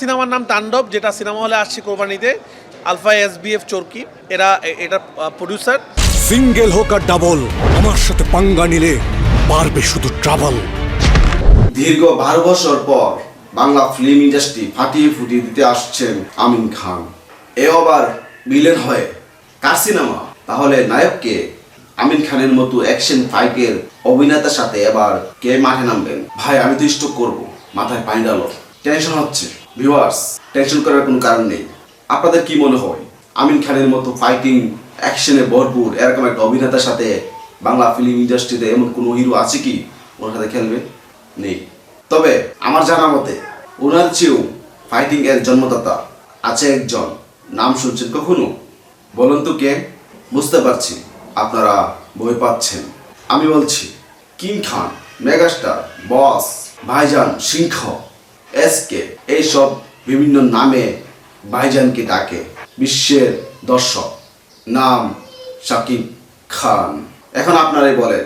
সিনেমার নাম তাণ্ডব যেটা সিনেমা হলে আসছে কোরবানিতে। আলফা এস বিএফ চরকি এরা এটা প্রডিউসার সিঙ্গেল হোক আর ডাবল আমার সাথে পাঙ্গা নিলে পারবে শুধু ট্রাভেল দীর্ঘ বারো বছর পর বাংলা ফিল্ম ইন্ডাস্ট্রি ফাটিয়ে ফুটিয়ে দিতে আসছেন আমিন খান। এ আবার বিলেন হয়ে কার সিনেমা? তাহলে নায়ককে আমিন খানের মতো অ্যাকশন ফাইটের অভিনেতার সাথে এবার কে মাঠে নামবেন? ভাই আমি তো স্টক করব মাথায় পানি ডালো টেনশন হচ্ছে। ভিউয়ার্স টেনশন করার কোনো কারণ নেই। আপনাদের কি মনে হয়? আমিন খানের মতো ফাইটিং অ্যাকশনে ভরপুর, এরকম একটা অভিনেতার সাথে বাংলা ফিল্ম ইন্ডাস্ট্রিতে এমন কোনো হিরো আছে কি? ওনার সাথে খেলবে? নেই। তবে আমার জানা মতে, ওনার চেয়েও ফাইটিং এর জন্মদাতা আছে একজন। নাম শুনছেন কখনো? বলুন তো কে? বুঝতে পারছি। আপনারা ভয় পাচ্ছেন। আমি বলছি কিং খান মেগাস্টার বস ভাইজান, সিংহ। এসকে, এইসব বিভিন্ন নামে ভাইজানকে ডাকে, বিশ্বের দর্শক। নাম শাকিব খান। এখন আপনারাই বলেন,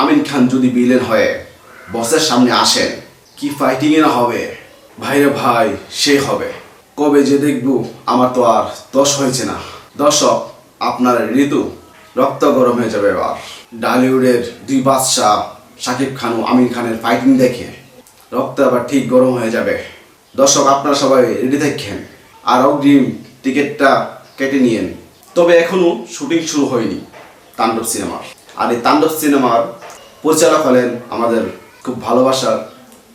আমিন খান যদি বিলেন হয়ে বসের সামনে আসেন, কি ফাইটিং এ না হবে? ভাইরে ভাই, সে হবে। কবে যে দেখব, আমার তো আর দশ হয়েছে না। দর্শক, আপনার ঋতু রক্ত গরম হয়ে যাবে এবার। ডালিউডের দুই বাদশাহ, শাকিব খান ও আমিন খানের ফাইটিং দেখে। রক্ত আবার ঠিক গরম হয়ে যাবে। দর্শক, আপনারা সবাই রেডি থাকেন আর অগ্রিম টিকিটটা কেটে নিয়েন। তবে এখনও শুটিং শুরু হয়নি তাণ্ডব সিনেমার। আর এই তাণ্ডব সিনেমার পরিচালক হলেন আমাদের খুব ভালোবাসার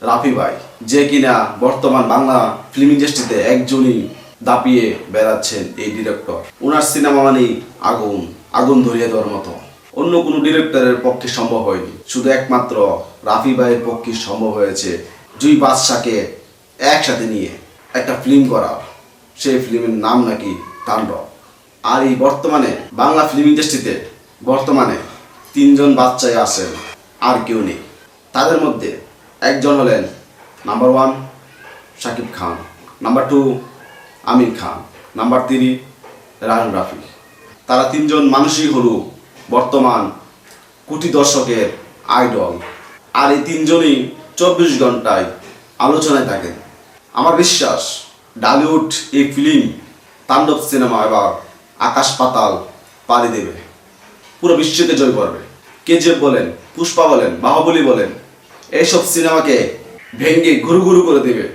রাফি ভাই, যে কিনা বর্তমান বাংলা ফিল্ম ইন্ডাস্ট্রিতে একজনই দাপিয়ে বেড়াচ্ছেন এই ডিরেক্টর ওনার সিনেমা মানেই আগুন আগুন ধরিয়ে দেওয়ার মতো। অন্য কোনো ডিরেক্টরের পক্ষে সম্ভব হয়নি। শুধু একমাত্র রাফি ভাইয়ের পক্ষে সম্ভব হয়েছে দুই বাদশাকে একসাথে নিয়ে একটা ফিল্ম করা। সেই ফিল্মের নাম নাকি তাণ্ডব। আর এই বর্তমানে বাংলা ফিল্ম ইন্ডাস্ট্রিতে বর্তমানে তিনজন বাচ্চাই আছেন, আর কেউ নেই। তাদের মধ্যে একজন হলেন number one Shakib Khan number two Aamir Khan number three Rahul Rafi. তারা তিনজন মানুষই হলো বর্তমান কোটি দর্শকের আইডল। আর এই তিনজনই চব্বিশ ঘন্টায় আলোচনায় থাকেন। আমার বিশ্বাস, ডালিউড এই ফিল্ম, তাণ্ডব সিনেমা এবার আকাশ পাতাল পাড়ি দেবে। পুরো বিশ্বকে জয় করবে। কেজিএফ বলেন, পুষ্পা বলেন, বাহুবলী বলেন, এইসব সিনেমাকে ভেঙ্গে ঘুরু ঘুরু করে দেবে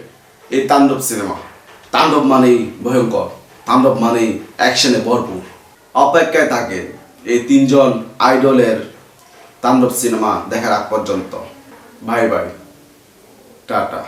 এই তাণ্ডব সিনেমা। তাণ্ডব মানেই ভয়ঙ্কর, তাণ্ডব মানেই অ্যাকশনে ভরপুর। অপেক্ষায় থাকে এই তিনজন আইডলের তাণ্ডব সিনেমা দেখার আগ পর্যন্ত। Bye bye. টাটা।